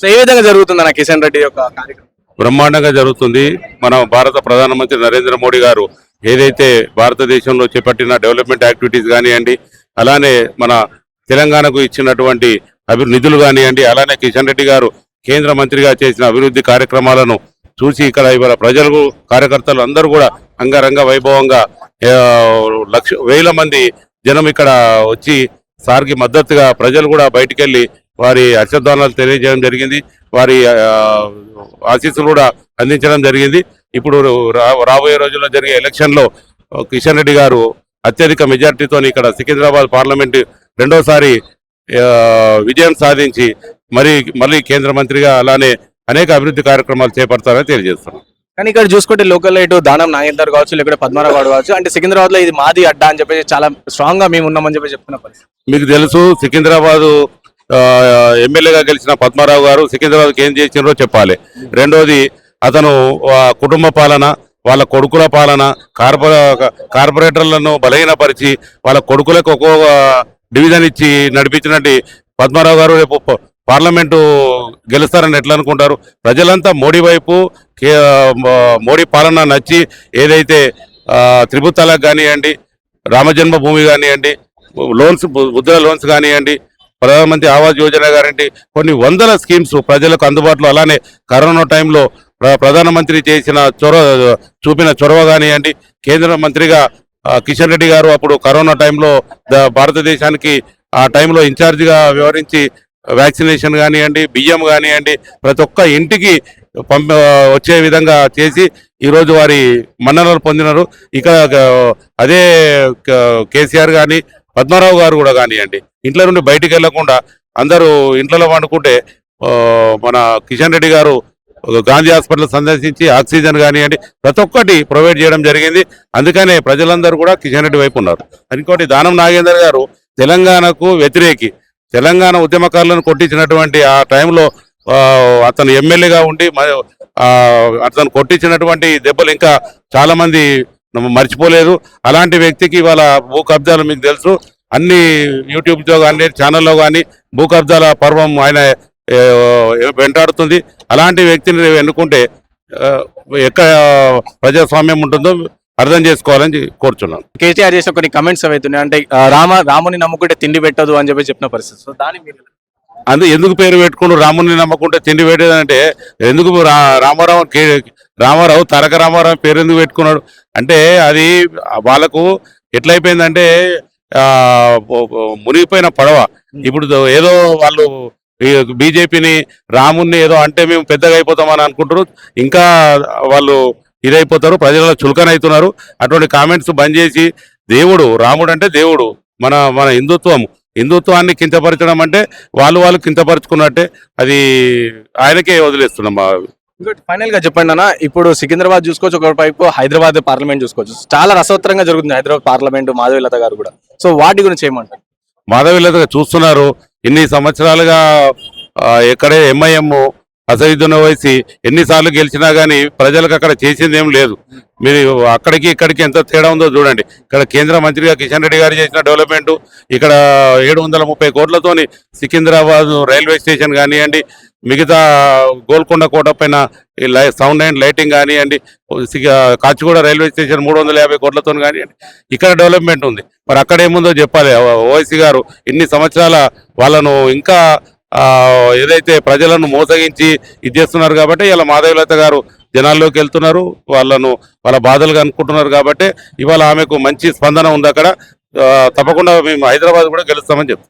So ఏ విధంగా జరుగుతుంది అన్న కిషన్ రెడ్డి యొక్క కార్యక్రమం? బ్రహ్మాండంగా జరుగుతుంది. మన భారత ప్రధానమంత్రి నరేంద్ర మోడీ గారు ఏదైతే భారతదేశంలో చేపట్టిన డెవలప్మెంట్ యాక్టివిటీస్ కానివ్వండి అలానే మన తెలంగాణకు ఇచ్చినటువంటి అభివృద్ధి నిధులు కానివ్వండి అలానే కిషన్ రెడ్డి గారు కేంద్ర మంత్రిగా చేసిన అభివృద్ధి కార్యక్రమాలను చూసి ఇక్కడ ఇవాళ ప్రజలు కార్యకర్తలు అందరూ కూడా అంగరంగ వైభవంగా లక్ష వేల మంది జనం ఇక్కడ వచ్చి సార్కి మద్దతుగా ప్రజలు కూడా బయటికి వెళ్ళి వారి హర్షధ్వానాలు తెలియజేయడం జరిగింది. వారి ఆశీస్సులు కూడా అందించడం జరిగింది. ఇప్పుడు రాబోయే రోజుల్లో జరిగే ఎలక్షన్లో కిషన్ రెడ్డి గారు అత్యధిక మెజార్టీతో ఇక్కడ సికింద్రాబాద్ పార్లమెంట్ రెండోసారి విజయం సాధించి మరి మళ్ళీ కేంద్ర మంత్రిగా అలానే అనేక అభివృద్ధి కార్యక్రమాలు చేపడతారని తెలియజేస్తున్నాం కానీ ఇక్కడ చూసుకుంటే లోకల్ ఇటు దానం నాగేందర్ కావచ్చు లేకపోతే పద్మనాభ గౌడ్ కావచ్చు అంటే సికింద్రాబాద్లో ఇది మాది అడ్డా అని చెప్పేసి చాలా స్ట్రాంగ్గా మేము ఉన్నామని చెప్పి చెప్తున్న మీకు తెలుసు సికింద్రాబాద్ ఎమ్మెల్యేగా గెలిచిన పద్మారావు గారు సికింద్రాబాద్కి ఏం చేసినారో చెప్పాలి. రెండోది అతను కుటుంబ పాలన వాళ్ళ కొడుకుల పాలన కార్పొర కార్పొరేటర్లను బలహీనపరిచి వాళ్ళ కొడుకులకు ఒక్కొక్క డివిజన్ ఇచ్చి నడిపించినట్టు పద్మారావు గారు రేపు పార్లమెంటు గెలుస్తారని ఎట్లా అనుకుంటారు? ప్రజలంతా మోడీ వైపు కే- మోడీ పాలన నచ్చి ఏదైతే ఆ, కానివ్వండి రామజన్మభూమి కానివ్వండి లోన్స్ ముద్ర లోన్స్ కానివ్వండి ప్రధానమంత్రి ఆవాస్ యోజన గారంటి కొన్ని వందల స్కీమ్స్ ప్రజలకు అందుబాటులో అలానే కరోనా టైంలో ప్ర- ప్రధానమంత్రి చేసిన చొరవ చూపిన చొరవ కానివ్వండి కేంద్ర మంత్రిగా కిషన్ రెడ్డి గారు అప్పుడు కరోనా టైంలో భారతదేశానికి ఆ టైంలో ఇన్ఛార్జిగా వ్యవహరించి వ్యాక్సినేషన్ కానివ్వండి బియ్యం కానివ్వండి ప్రతి ఒక్క ఇంటికి పంప వచ్చే విధంగా చేసి ఈరోజు వారి మన్ననలు పొందినారు. ఇక అదే కేసీఆర్ కానీ పద్మారావు గారు కూడా కానివ్వండి ఇంట్లో నుండి బయటికి వెళ్ళకుండా అందరూ ఇంట్లో వండుకుంటే మన కిషన్ రెడ్డి గారు గాంధీ హాస్పిటల్ సందర్శించి ఆక్సిజన్ కానివ్వండి ప్రతి ఒక్కటి ప్రొవైడ్ చేయడం జరిగింది. అందుకనే ప్రజలందరూ కూడా కిషన్ రెడ్డి వైపు ఉన్నారు. ఇంకోటి దానం నాగేందర్ గారు తెలంగాణకు వ్యతిరేకి తెలంగాణ ఉద్యమకారులను కొట్టించినటువంటి ఆ టైంలో అతను ఎమ్మెల్యేగా ఉండి మ- అతను కొట్టించినటువంటి దెబ్బలు ఇంకా చాలామంది మర్చిపోలేదు. అలాంటి వ్యక్తికి ఇవాళ భూ కబ్జాలు మీకు తెలుసు. అన్ని యూట్యూబ్లో కానీ ఛానల్లో కానీ భూ కబ్జాల పర్వం ఆయన వెంటాడుతుంది. అలాంటి వ్యక్తిని ఎన్నుకుంటే ఎక్కడ ప్రజాస్వామ్యం ఉంటుందో అర్థం చేసుకోవాలని కోరుచున్నాను. కేటీఆర్ చేసిన కొన్ని కమెంట్స్ అవుతున్నాయి అంటే రామ రాముని నమ్ముకుంటే తిండి పెట్టదు అని చెప్పి చెప్పిన పరిస్థితి. సో దాని మీరు అందు ఎందుకు పేరు పెట్టుకుని రాముని నమ్మకుంటే తిండి పెట్టేదంటే ఎందుకు రామారావు రామారావు తారక రామారావు పేరు ఎందుకు పెట్టుకున్నాడు? అంటే అది వాళ్ళకు ఎట్లయిపోయిందంటే మునిగిపోయిన పడవ. ఇప్పుడు ఏదో వాళ్ళు బీజేపీని రాముణ్ణి ఏదో అంటే మేము పెద్దగా అయిపోతామని అనుకుంటారు ఇంకా వాళ్ళు ఇదైపోతారు ప్రజలలో చులకన అవుతున్నారు అటువంటి కామెంట్స్ బంద్ చేసి దేవుడు రాముడు అంటే దేవుడు. మన మన హిందుత్వం. హిందుత్వాన్ని కించపరచడం అంటే వాళ్ళు వాళ్ళు కించపరుచుకున్నట్టే. అది ఆయనకే వదిలేస్తున్నాం మా ఇంకోటి ఫైనల్గా చెప్పండి అన్న ఇప్పుడు సికింద్రాబాద్ చూసుకోవచ్చు ఒక వైపు హైదరాబాద్ పార్లమెంట్ చూసుకోవచ్చు. చాలా రసోత్తరంగా జరుగుతుంది హైదరాబాద్ పార్లమెంట్ మాధవీలత గారు కూడా. సో వాటి గురించి ఏమంటారు? మాధవిలతగా చూస్తున్నారు. ఇన్ని సంవత్సరాలుగా ఎక్కడే ఎంఐఎం అసదుద్దీన్ వయసు ఎన్నిసార్లు గెలిచినా కానీ ప్రజలకు అక్కడ చేసింది ఏం లేదు. మీరు అక్కడికి ఇక్కడికి ఎంత తేడా ఉందో చూడండి. ఇక్కడ కేంద్ర మంత్రిగా కిషన్ రెడ్డి గారు చేసిన డెవలప్మెంట్ ఇక్కడ ఏడు వందల ముప్పై కోట్లతోని సికింద్రాబాద్ రైల్వే స్టేషన్ కానివ్వండి మిగతా గోల్కొండ కోట పైన ఈ లై సౌండ్ అండ్ లైటింగ్ కానివ్వండి సిగ- కాచిగూడ రైల్వే స్టేషన్ మూడు వందల యాభై కోట్లతో కానివ్వండి ఇక్కడ డెవలప్మెంట్ ఉంది. మరి అక్కడ ఏముందో చెప్పాలి. ఓవైసీ గారు ఇన్ని సంవత్సరాల వాళ్ళను ఇంకా ఏదైతే ప్రజలను మోసగించి ఇది చేస్తున్నారు కాబట్టి ఇలా మాధవలత గారు జనాల్లోకి వెళ్తున్నారు. వాళ్ళను వాళ్ళ బాధలు అనుకుంటున్నారు కాబట్టి ఇవాళ ఆమెకు మంచి స్పందన ఉంది అక్కడ. తప్పకుండా మేము హైదరాబాద్ కూడా గెలుస్తామని చెప్తాం